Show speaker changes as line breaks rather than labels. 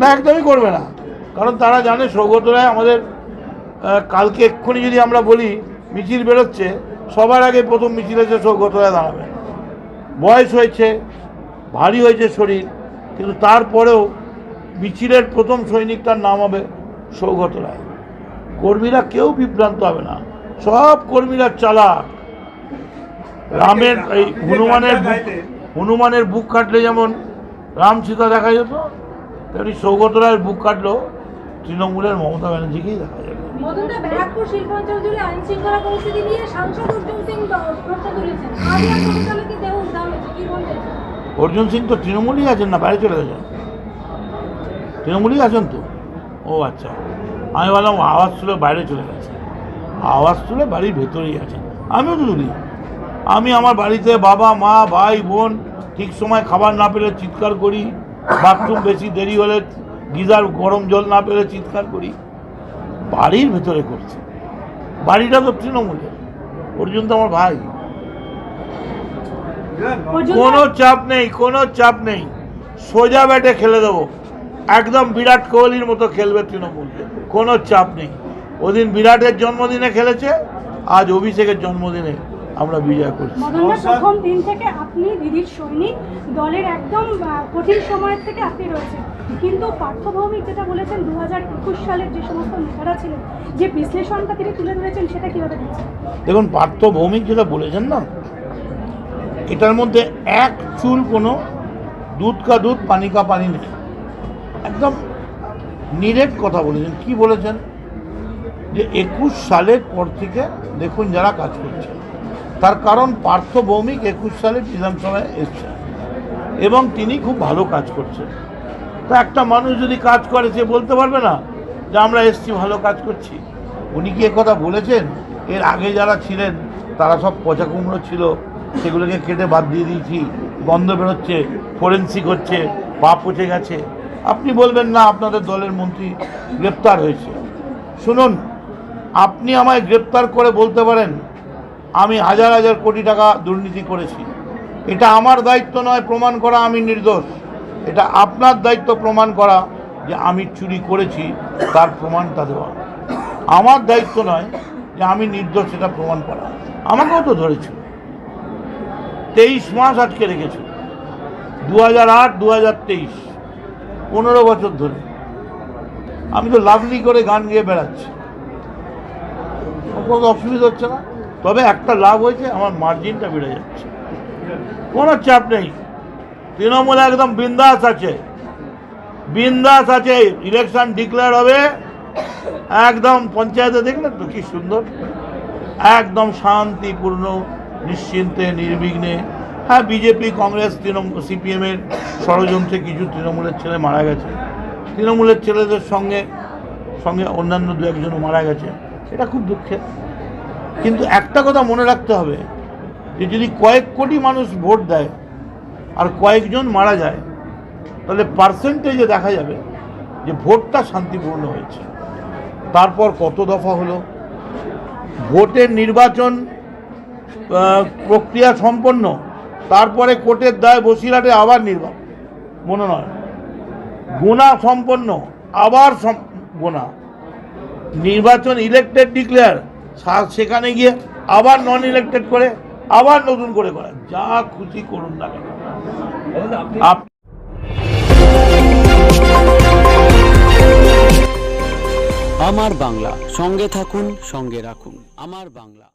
না একদমই করবে না। কারণ তারা জানে সৌগত রায় আমাদের কালকে এক্ষুনি যদি আমরা বলি মিছিল বেরোচ্ছে সবার আগে প্রথম মিছিল হচ্ছে সৌগত রায় দাঁড়াবে। বয়স হয়েছে ভারী হয়েছে শরীর কিন্তু তারপরেও মিছিলের প্রথম সৈনিকটার নাম হবে সৌগত রায় কর্মীরা কেউ বিভ্রান্ত হবে না। সব কর্মীরা চালাক। রামের এই হনুমানের হনুমানের বুক কাটলে যেমন রাম সীতা দেখা যেত তেমনি সৌগত রায়ের বুক কাটলো তৃণমূলের মমতা ব্যানার্জিকেই দেখা যাবে
অর্জুন সিং
অর্জুন তো তৃণমূলই আছেন না বাইরে চলে গেছেন। তৃণমূলই আছেন তো? ও আচ্ছা। আমি বললাম আওয়াজ তুলে বাইরে চলে গেছে। আওয়াজ তুলে বাড়ির ভেতরেই আছেন। আমিও তো তুলি আমি আমার বাড়িতে বাবা মা ভাই বোন ঠিক সময় খাবার না পেলে চিৎকার করি বাথরুম বেশি দেরি হলে গিজার গরম জল না পেলে চিৎকার করি। বাড়ির ভেতরে করছে। বাড়িটা তো তৃণমূলের অর্জুন তো আমার ভাই। কোনো চাপ নেই কোনো চাপ নেই। সোজা ব্যাটে খেলে দেবো। একদম বিরাট কোহলির মতো খেলবে তৃণমূল। কোনো চাপ নেই। ওদিন বিরাটের জন্মদিনে খেলেছে আজ অভিষেকের জন্মদিনে আমরা বিজয় করছি।
প্রথম দিন থেকে আপনি দিদির সৈনিক দলের একদম কঠিন সময়ের থেকে আপনি রয়েছেন। কিন্তু পার্থভৌমিক যেটা বলেছেন দু হাজার একুশ সালের যে সমস্ত নেতারা ছিলেন যে বিশ্লেষণটা তিনি তুলে ধরেছেন সেটা কীভাবে
দেখুন পার্থ ভৌমিক যেটা বলেছেন না এটার মধ্যে এক চুল কোনো দুধ কা দুধ পানি কা পানি নেই। একদম নিরেট কথা বলেছেন। কি বলেছেন? যে একুশ সালের পর থেকে দেখুন যারা কাজ করছে। তার কারণ পার্থ ভৌমিক একুশ সালে বিধানসভায় এসছেন। এবং তিনি খুব ভালো কাজ করছেন। তা একটা মানুষ যদি কাজ করে, সে বলতে পারবে না যে আমরা এসছি, ভালো কাজ করছি। উনি কি কথা বলেছেন? এর আগে যারা ছিলেন, তারা সব পচা কুমড়ো ছিল। সেগুলোকে কেটে বাদ দিয়ে দিয়েছি। গন্ধ বেরোচ্ছে, ফরেন্সিক হচ্ছে পা পচে গেছে। আপনি বলবেন, না, আপনাদের দলের মন্ত্রী গ্রেপ্তার হয়েছে। শুনুন, আপনি আমায় গ্রেপ্তার করে বলতে পারেন আমি হাজার হাজার কোটি টাকা দুর্নীতি করেছি। এটা আমার দায়িত্ব নয়, প্রমাণ করা আমি নির্দোষ। এটা আপনার দায়িত্ব প্রমাণ করা যে আমি চুরি করেছি, তার প্রমাণটা দেওয়া। আমার দায়িত্ব নয় যে আমি নির্দোষ এটা প্রমাণ করা। আমাকেও তো ধরেছিল তেইশ মাস আটকে রেখেছিল দু হাজার আট দু হাজার তেইশ, পনেরো বছর ধরে। আমি তো লাভলি করে গান গেয়ে বেড়াচ্ছি। অসুবিধা হচ্ছে না? তবে একটা লাভ হয়েছে, আমার মার্জিনটা বেড়ে যাচ্ছে। কোনো চাপ নেই। তৃণমূল একদম বিন্দাস আছে। বিন্দাস আছে ইলেকশন ডিক্লেয়ার হবে। একদম পঞ্চায়েতে দেখলেন তো কি সুন্দর। একদম শান্তিপূর্ণ, নিশ্চিন্তে, নির্বিঘ্নে। হ্যাঁ বিজেপি, কংগ্রেস, তৃণমূল সিপিএমের ষড়যন্ত্রে কিছু তৃণমূলের ছেলে মারা গেছে। তৃণমূলের ছেলেদের সঙ্গে সঙ্গে অন্যান্য দু একজনও মারা গেছে। এটা খুব দুঃখের। কিন্তু একটা কথা মনে রাখতে হবে যে যদি কয়েক কোটি মানুষ ভোট দেয় আর কয়েকজন মারা যায়, তাহলে পার্সেন্টেজে দেখা যাবে যে ভোটটা শান্তিপূর্ণ হয়েছে। তারপর কত দফা হলো? ভোটের নির্বাচন প্রক্রিয়া সম্পন্ন, তারপরে কোর্টের দায় বসিরহাটে আবার নির্বাচন মনোনয়ন গোনা সম্পন্ন, আবার গোনা। নির্বাচন ইলেক্টেড ডিক্লেয়ার সেখানে গিয়ে আবার নন ইলেক্টেড করে, আবার নতুন করে করেন। যা খুশি করুন না কেন।
আমার বাংলা, সঙ্গে থাকুন, সঙ্গে রাখুন। আমার বাংলা।